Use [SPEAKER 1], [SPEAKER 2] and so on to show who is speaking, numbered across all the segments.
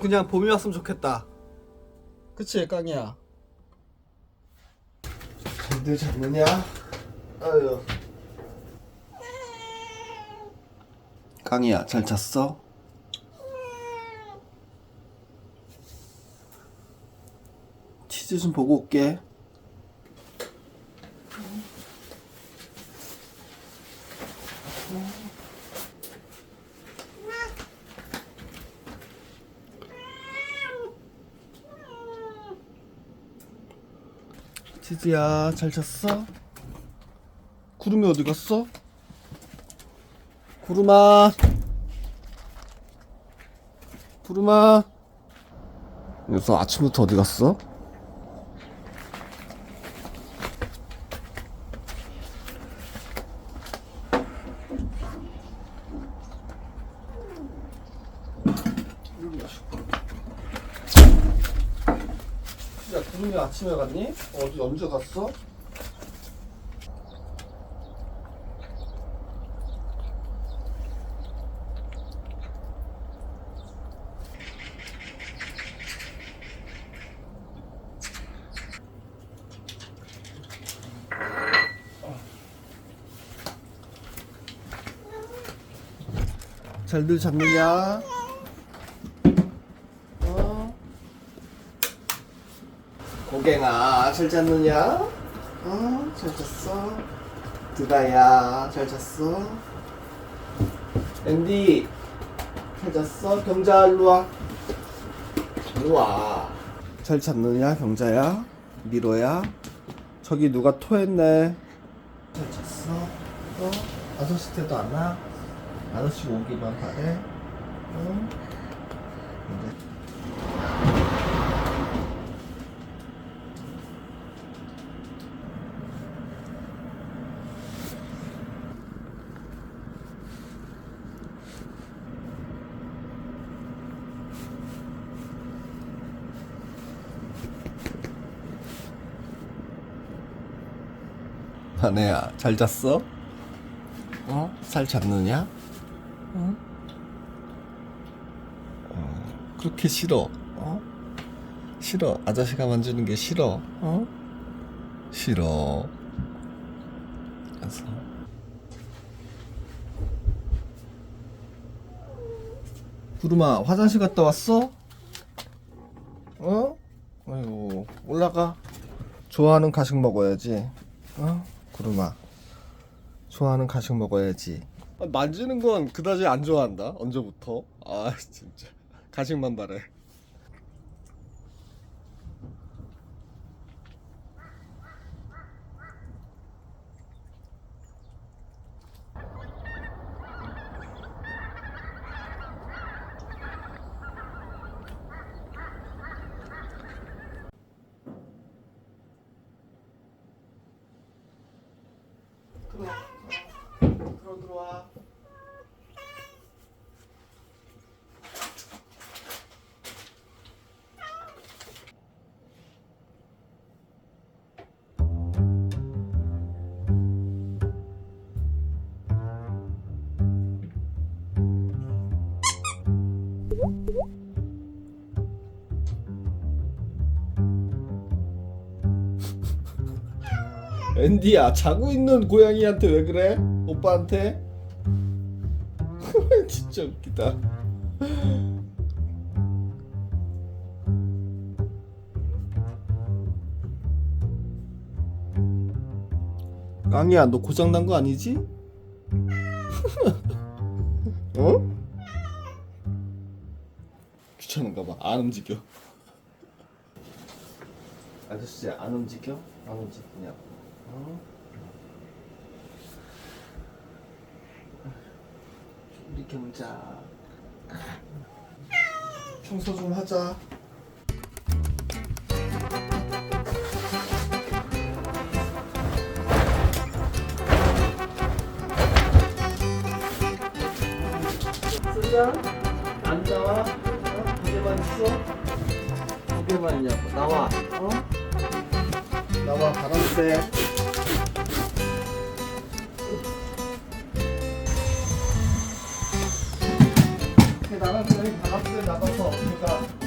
[SPEAKER 1] 그냥 봄이 왔으면 좋겠다. 그치 깡이야. 잘들 잤느냐? 아유. 깡이야 잘 잤어? 치즈 좀 보고 올게. 치즈야 잘 잤어? 구름이 어디 갔어? 구름아 구름아 녀석 아침부터 어디 갔어? 야 구름이 아침에 갔니? 어디 언제 갔어? 잘들 잤느냐? 어? 고갱아 잘 잤느냐? 어? 잘 잤어? 드가야 잘 잤어? 앤디 잘 잤어? 경자 일로 와 일로 와 잘 잤느냐 경자야? 미로야? 저기 누가 토했네 잘 잤어? 어? 아저씨 때도 안 와? 아저씨 오기만 바래? 어? 아내야 잘 잤어? 어? 잘 잤느냐? 어? 어, 그렇게 싫어 어? 싫어 아저씨가 만지는 게 싫어 어? 싫어 그래서 구름아 화장실 갔다 왔어? 어? 아이고 올라가 좋아하는 가식 먹어야지 어? 구름아 좋아하는 가식 먹어야지. 아, 만지는 건 그다지 안 좋아한다 언제부터? 아 진짜. 가식만 바래 앤디야 자고 있는 고양이한테 왜 그래? 오빠한테? 진짜 웃기다. 깡이야 너 고장 난 거 아니지? 어? 귀찮은가 봐. 안 움직여. 아저씨 안 움직여? 안 움직이냐 고. 어? 이렇게 보자. 청소 좀 하자. 쓰자. 안 나와? 어? 두 개만 있어? 두 개만 있냐고. 나와. 어? 나와 바람 쐬. 나가서 그러니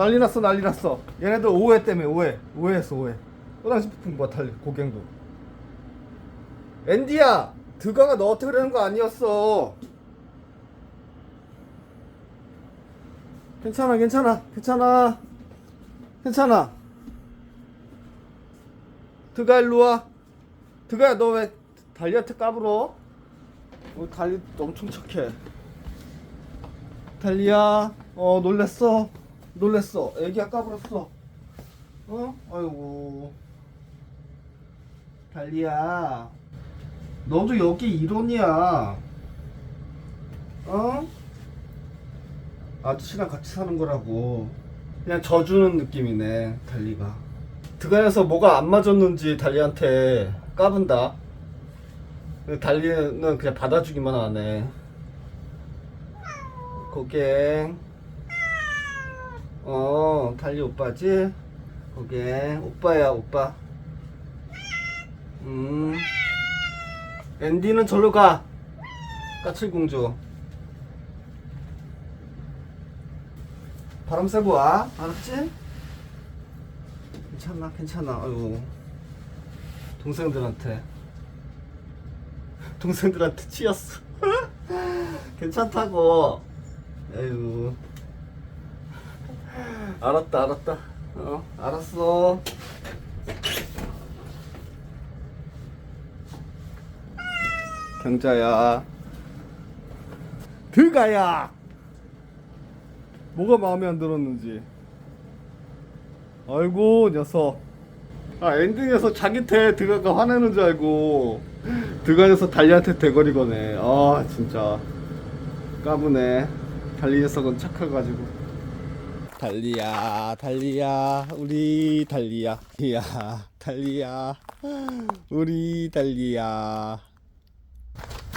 [SPEAKER 1] 난리 났어 난리 났어. 얘네들 오해 때문에 오해. 오해했어 오해. 또다시 폭풍 뭐야 달리 고갱도. 앤디야 드가가 너한테 그러는 거 아니었어. 괜찮아 괜찮아 괜찮아. 괜찮아. 드가 일로와. 드가야 너 왜 달리한테 까불어? 어, 달리 엄청 착해. 달리야. 어 놀랬어 놀랬어. 애기가 까불었어. 어? 아이고. 달리야. 너도 여기 일원이야. 어? 아저씨랑 같이 사는 거라고. 그냥 져주는 느낌이네 달리가. 드가에서 뭐가 안 맞았는지 달리한테 까분다. 달리는 그냥 받아주기만 하네. 고갱 어 달리 오빠지? 고갱 오빠야 오빠. 음. 앤디는 절로 가. 까칠공주. 바람 쐬고 와. 알았지? 괜찮아 괜찮아. 아유 동생들한테. 동생들한테 치였어. 괜찮다고. 에휴 알았다 알았다. 어 알았어. 경자야. 드가야. 뭐가 마음에 안 들었는지. 아이고 녀석. 아 엔딩에서 자기한테 드가가 화내는 줄 알고 드가에서 달리한테 대거리 거네. 아 진짜. 까부네. 달리 녀석은 착해가지고 달리야 달리야 우리 달리야 야 달리야 우리 달리야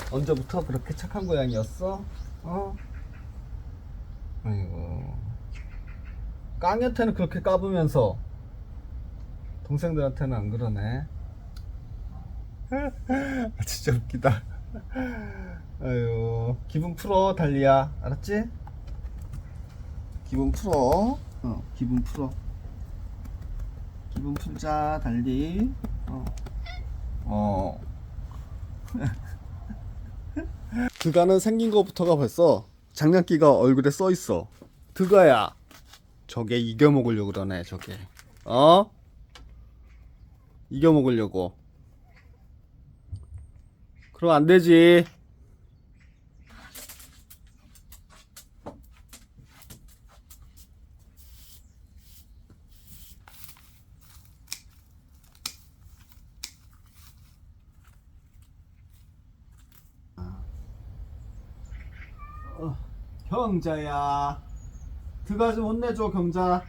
[SPEAKER 1] 언제부터 그렇게 착한 고양이였어? 어? 아이고 깡여태는 그렇게 까부면서 동생들한테는 안 그러네 아, 진짜 웃기다 아유 기분 풀어 달리야 알았지? 기분 풀어. 어 기분 풀어. 기분 풀자 달리. 어, 어. 드가는 생긴 것부터가 벌써 장난기가 얼굴에 써 있어. 드가야 저게 이겨 먹으려고 그러네 저게. 어? 이겨 먹으려고. 그럼 안 되지 경자야. 드가 좀 혼내줘 경자.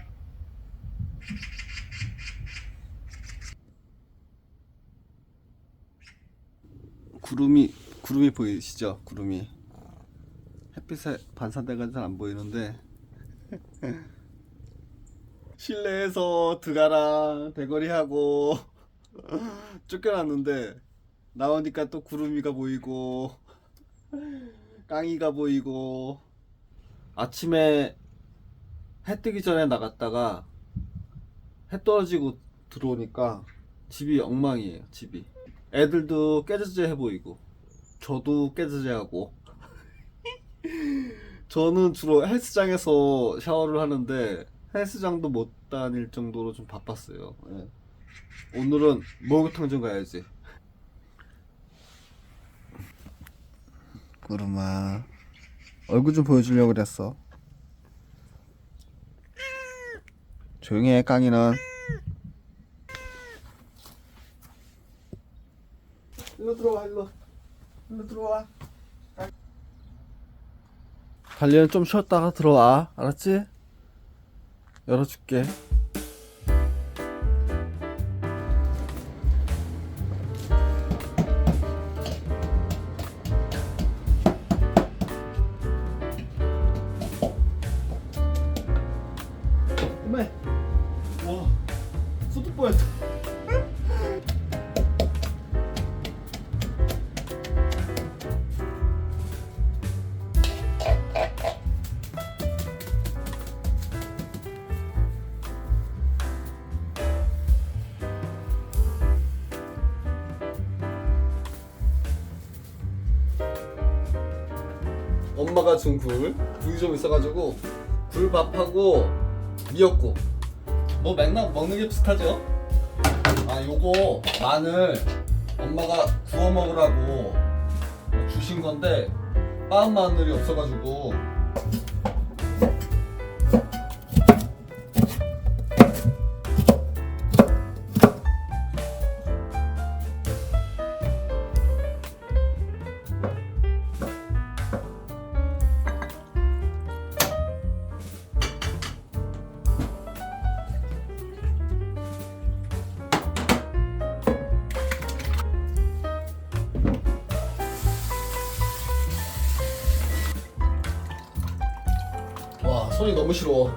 [SPEAKER 1] 구름이 구름이 보이시죠? 구름이. 햇빛에 반사돼가지고 잘안 보이는데. 실내에서 드가랑 대거리하고 쫓겨났는데 나오니까 또 구름이가 보이고 깡이가 보이고 아침에 해 뜨기 전에 나갔다가 해 떨어지고 들어오니까 집이 엉망이에요 집이. 애들도 깨즈재해 보이고 저도 깨즈재하고. 저는 주로 헬스장에서 샤워를 하는데 헬스장도 못 다닐 정도로 좀 바빴어요. 예. 오늘은 목욕탕 좀 가야지. 구름아 얼굴 좀 보여주려고 그랬어. 조용히 해 깡이는. 일로 들어와 일로. 일로 들어와. 달리는 좀 쉬었다가 들어와. 알았지? 열어줄게 엄마가 준 굴, 굴이 좀 있어가지고 굴밥하고 미역국 뭐 맨날 먹는 게 비슷하죠? 아 요거 마늘 엄마가 구워 먹으라고 주신 건데 빻은 마늘이 없어가지고 손이 너무 시려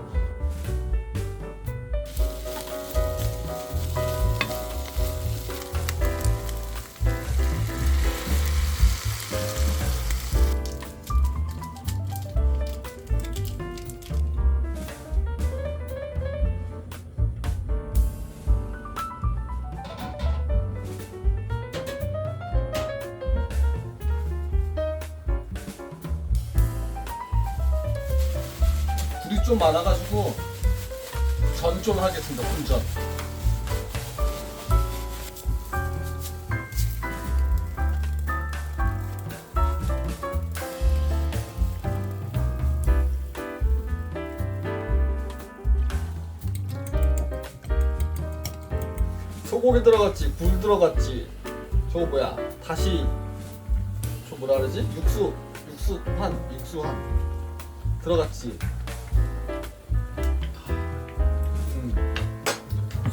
[SPEAKER 1] 좀 많아가지고 전 좀 하겠습니다 분전. 소고기 들어갔지 굴 들어갔지. 저거 뭐야? 다시 저 뭐라 그러지? 육수 육수한 육수한. 들어갔지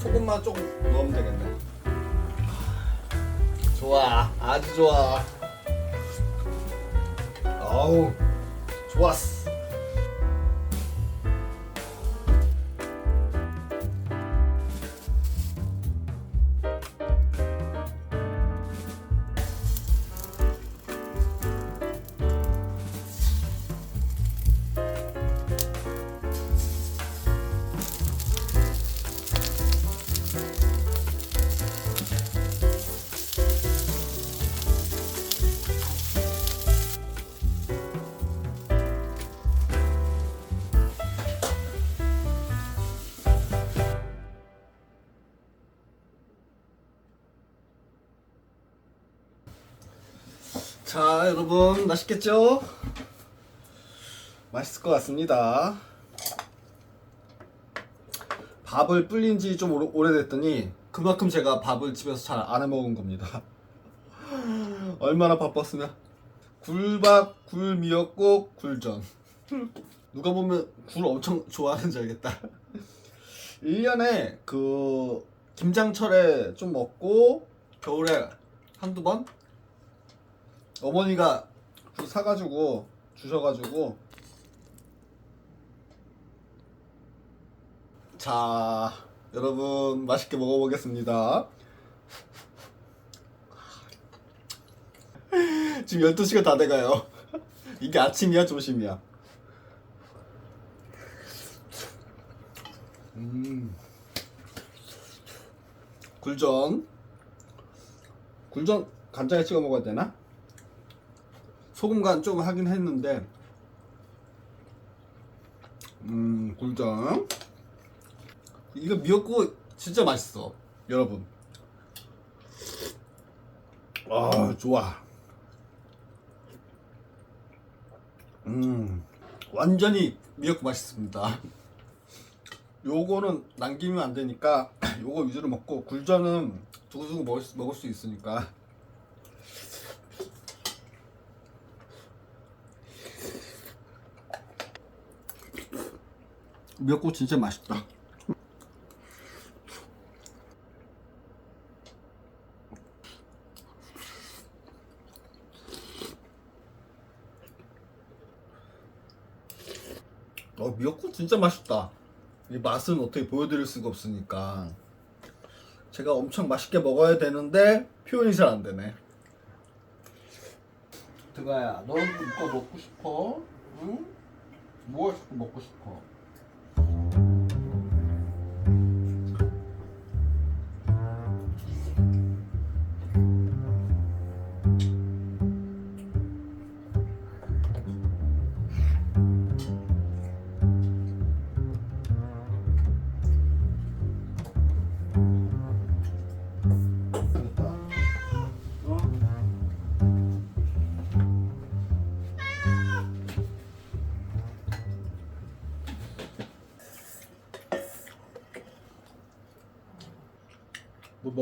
[SPEAKER 1] 소금만 조금 넣으면 되겠네. 좋아, 아주 좋아. 아우, 좋았어. 자, 여러분 맛있겠죠? 맛있을 것 같습니다. 밥을 불린 지 좀 오래됐더니 그만큼 제가 밥을 집에서 잘 안 해 먹은 겁니다. 얼마나 바빴으면 굴밥, 굴미역국, 굴전. 누가 보면 굴 엄청 좋아하는 줄 알겠다. 1년에 그 김장철에 좀 먹고 겨울에 한두 번 어머니가 그 사가지고 주셔가지고. 자 여러분 맛있게 먹어보겠습니다. 지금 12시가 다 돼가요. 이게 아침이야 점심이야? 음. 굴전. 굴전 간장에 찍어 먹어야 되나? 소금 간좀 하긴 했는데 음 굴전 이거 미역국 진짜 맛있어 여러분. 아 좋아. 음 완전히 미역국 맛있습니다. 요거는 남기면 안 되니까 요거 위주로 먹고 굴전은 두고두고 먹을 수, 먹을 수 있으니까 미역국 진짜 맛있다 어 미역국 진짜 맛있다 이 맛은 어떻게 보여드릴 수가 없으니까 제가 엄청 맛있게 먹어야 되는데 표현이 잘 안 되네 드가야 너 이거 먹고 싶어? 응? 뭐가 자꾸 먹고 싶어?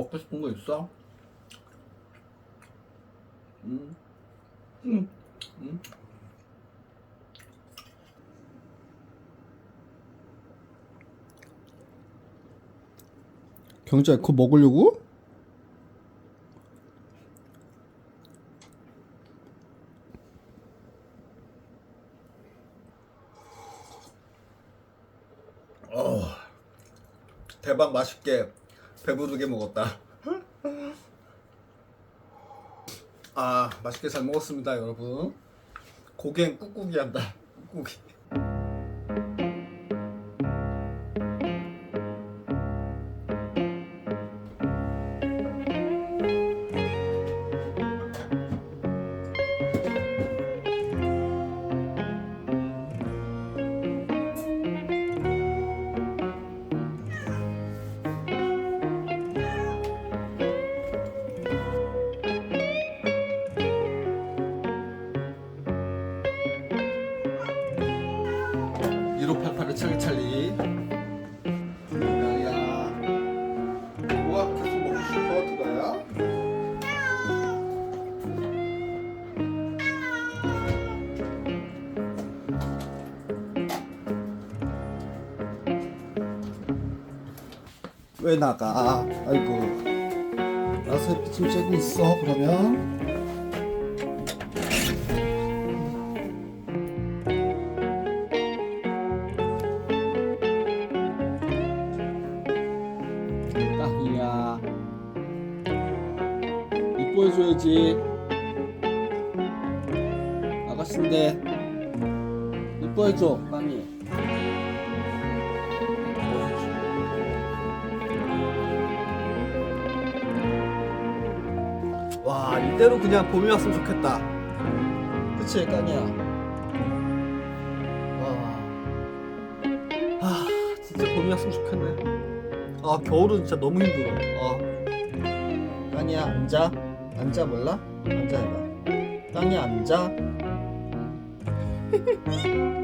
[SPEAKER 1] 먹고 싶은 거 있어? 응? 응? 응? 경자 그거 먹으려고? 어, 대박 맛있게 배부르게 먹었다. 아 맛있게 잘 먹었습니다 여러분. 고갱 꾹꾹이 한다. 꾹꾹이. 왜 나가? 아이고. 나서 햇빛 좀 쬐고 있어 그러면 와 이대로 그냥 봄이 왔으면 좋겠다. 그치 깡이야 와. 아 진짜 봄이 왔으면 좋겠네. 아 겨울은 진짜 너무 힘들어. 아. 깡이야 앉아. 앉아 몰라? 앉아 해봐. 깡이 앉아